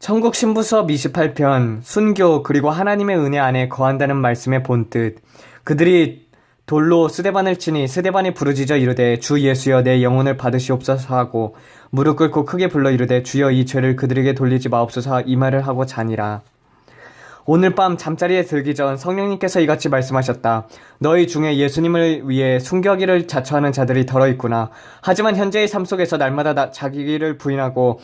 천국 신부서 28편 순교 그리고 하나님의 은혜 안에 거한다는 말씀의 본뜻 그들이 돌로 스데반을 치니 스데반이 부르짖어 이르되 주 예수여 내 영혼을 받으시옵소서 하고 무릎 꿇고 크게 불러 이르되 주여 이 죄를 그들에게 돌리지 마옵소서 이 말을 하고 자니라 오늘 밤 잠자리에 들기 전 성령님께서 이같이 말씀하셨다. 너희 중에 예수님을 위해 순교하기를 자처하는 자들이 덜어 있구나. 하지만 현재의 삶 속에서 날마다 나- 자기를 부인하고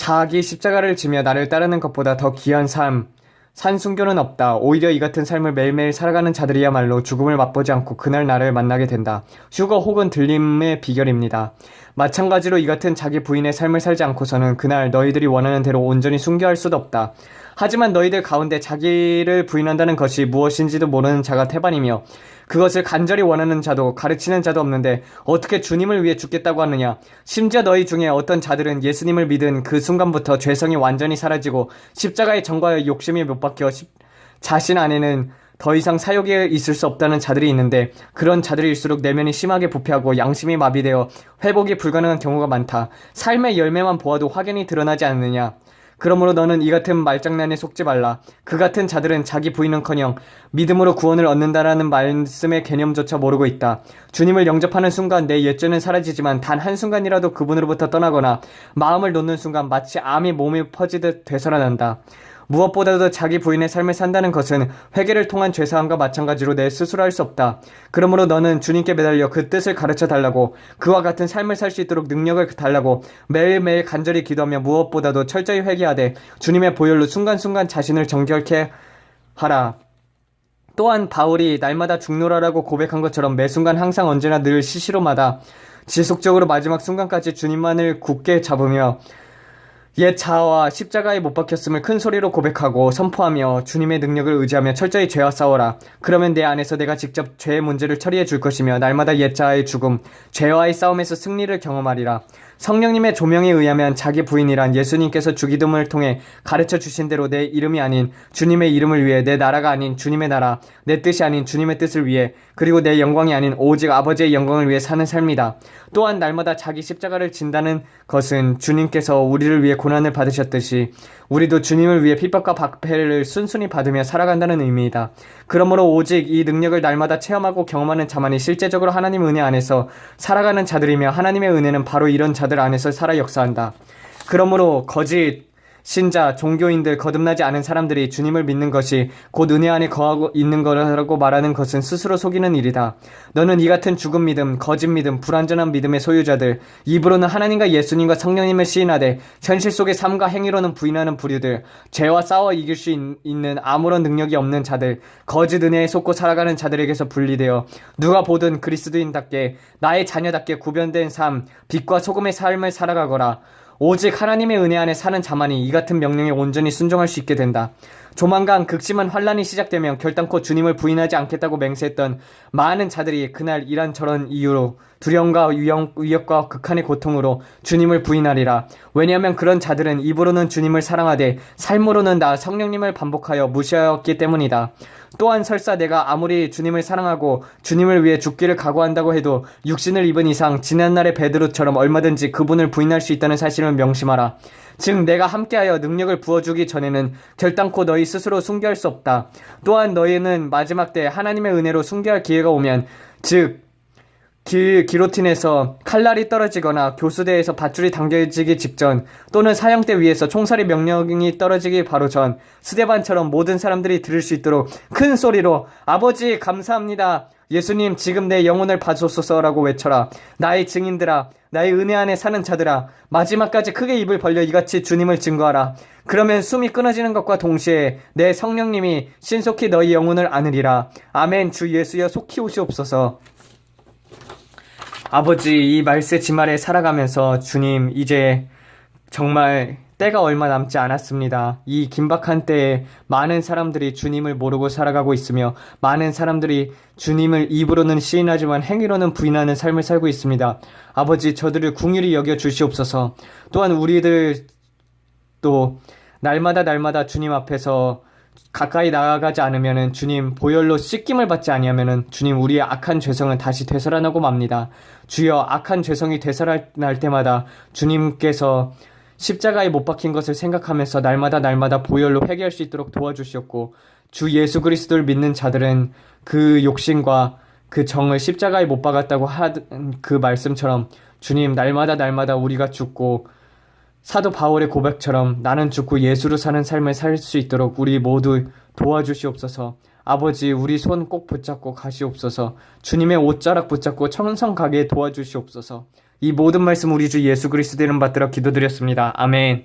자기 십자가를 지며 나를 따르는 것보다 더 귀한 삶, 산순교는 없다. 오히려 이 같은 삶을 매일매일 살아가는 자들이야말로 죽음을 맛보지 않고 그날 나를 만나게 된다. 휴거 혹은 들림의 비결입니다. 마찬가지로 이 같은 자기 부인의 삶을 살지 않고서는 그날 너희들이 원하는 대로 온전히 순교할 수도 없다. 하지만 너희들 가운데 자기를 부인한다는 것이 무엇인지도 모르는 자가 태반이며 그것을 간절히 원하는 자도 가르치는 자도 없는데 어떻게 주님을 위해 죽겠다고 하느냐? 심지어 너희 중에 어떤 자들은 예수님을 믿은 그 순간부터 죄성이 완전히 사라지고 십자가의 정과의 욕심이 못 박혀 십- 자신 안에는 더 이상 사욕에 있을 수 없다는 자들이 있는데 그런 자들일수록 내면이 심하게 부패하고 양심이 마비되어 회복이 불가능한 경우가 많다. 삶의 열매만 보아도 확연히 드러나지 않느냐? 그러므로 너는 이 같은 말장난에 속지 말라. 그 같은 자들은 자기 부인은커녕 믿음으로 구원을 얻는다라는 말씀의 개념조차 모르고 있다. 주님을 영접하는 순간 내 옛죄는 사라지지만 단 한 순간이라도 그분으로부터 떠나거나 마음을 놓는 순간 마치 암이 몸에 퍼지듯 되살아난다. 무엇보다도 자기 부인의 삶을 산다는 것은 회개를 통한 죄사함과 마찬가지로 내 스스로 할 수 없다. 그러므로 너는 주님께 매달려 그 뜻을 가르쳐 달라고 그와 같은 삶을 살 수 있도록 능력을 달라고 매일매일 간절히 기도하며 무엇보다도 철저히 회개하되 주님의 보혈로 순간순간 자신을 정결케 하라. 또한 바울이 날마다 죽노라라고 고백한 것처럼 매 순간 항상 언제나 늘 시시로마다 지속적으로 마지막 순간까지 주님만을 굳게 잡으며 옛 자아와 십자가에 못 박혔음을 큰 소리로 고백하고 선포하며 주님의 능력을 의지하며 철저히 죄와 싸워라. 그러면 내 안에서 내가 직접 죄의 문제를 처리해 줄 것이며 날마다 옛 자아의 죽음, 죄와의 싸움에서 승리를 경험하리라. 성령님의 조명에 의하면 자기 부인이란 예수님께서 주기도문을 통해 가르쳐 주신 대로 내 이름이 아닌 주님의 이름을 위해 내 나라가 아닌 주님의 나라, 내 뜻이 아닌 주님의 뜻을 위해 그리고 내 영광이 아닌 오직 아버지의 영광을 위해 사는 삶이다. 또한 날마다 자기 십자가를 진다는 것은 주님께서 우리를 위해 고난을 받으셨듯이 우리도 주님을 위해 핍박과 박해를 순순히 받으며 살아간다는 의미이다. 그러므로 오직 이 능력을 날마다 체험하고 경험하는 자만이 실제적으로 하나님 은혜 안에서 살아가는 자들이며 하나님의 은혜는 바로 이런 자들 안에서 살아 역사한다. 그러므로 거짓 신자, 종교인들, 거듭나지 않은 사람들이 주님을 믿는 것이 곧 은혜 안에 거하고 있는 거라고 말하는 것은 스스로 속이는 일이다. 너는 이 같은 죽은 믿음, 거짓 믿음, 불완전한 믿음의 소유자들, 입으로는 하나님과 예수님과 성령님을 시인하되 현실 속의 삶과 행위로는 부인하는 부류들, 죄와 싸워 이길 수 있, 있는 아무런 능력이 없는 자들, 거짓 은혜에 속고 살아가는 자들에게서 분리되어 누가 보든 그리스도인답게 나의 자녀답게 구별된 삶, 빛과 소금의 삶을 살아가거라. 오직 하나님의 은혜 안에 사는 자만이 이 같은 명령에 온전히 순종할 수 있게 된다. 조만간 극심한 환란이 시작되면 결단코 주님을 부인하지 않겠다고 맹세했던 많은 자들이 그날 이란저런 이유로 두려움과 위협과 극한의 고통으로 주님을 부인하리라. 왜냐하면 그런 자들은 입으로는 주님을 사랑하되 삶으로는 나 성령님을 반복하여 무시하였기 때문이다. 또한 설사 내가 아무리 주님을 사랑하고 주님을 위해 죽기를 각오한다고 해도 육신을 입은 이상 지난날의 베드로처럼 얼마든지 그분을 부인할 수 있다는 사실을 명심하라. 즉 내가 함께하여 능력을 부어주기 전에는 결단코 너희 스스로 순교할 수 없다. 또한 너희는 마지막 때 하나님의 은혜로 순교할 기회가 오면 즉 기, 기로틴에서 칼날이 떨어지거나 교수대에서 밧줄이 당겨지기 직전 또는 사형대 위에서 총살이 명령이 떨어지기 바로 전 스데반처럼 모든 사람들이 들을 수 있도록 큰 소리로 아버지 감사합니다. 예수님 지금 내 영혼을 봐주소서라고 외쳐라. 나의 증인들아 나의 은혜 안에 사는 자들아 마지막까지 크게 입을 벌려 이같이 주님을 증거하라. 그러면 숨이 끊어지는 것과 동시에 내 성령님이 신속히 너희 영혼을 안으리라. 아멘 주 예수여 속히 오시옵소서. 아버지, 이 말세 지말에 살아가면서 주님, 이제 정말 때가 얼마 남지 않았습니다. 이 긴박한 때에 많은 사람들이 주님을 모르고 살아가고 있으며 많은 사람들이 주님을 입으로는 시인하지만 행위로는 부인하는 삶을 살고 있습니다. 아버지, 저들을 궁일히 여겨 주시옵소서. 또한 우리들 또 날마다 날마다 주님 앞에서 가까이 나아가지 않으면은 주님 보혈로 씻김을 받지 아니하면은 주님 우리의 악한 죄성은 다시 되살아나고 맙니다. 주여 악한 죄성이 되살아날 때마다 주님께서 십자가에 못 박힌 것을 생각하면서 날마다 날마다 보혈로 회개할 수 있도록 도와주시옵고 주 예수 그리스도를 믿는 자들은 그 욕심과 그 정을 십자가에 못 박았다고 하던 그 말씀처럼 주님 날마다 날마다 우리가 죽고 사도 바울의 고백처럼 나는 죽고 예수로 사는 삶을 살 수 있도록 우리 모두 도와주시옵소서. 아버지, 우리 손 꼭 붙잡고 가시옵소서. 주님의 옷자락 붙잡고 청성 가게 도와주시옵소서. 이 모든 말씀 우리 주 예수 그리스도 이름 받들어 기도드렸습니다. 아멘.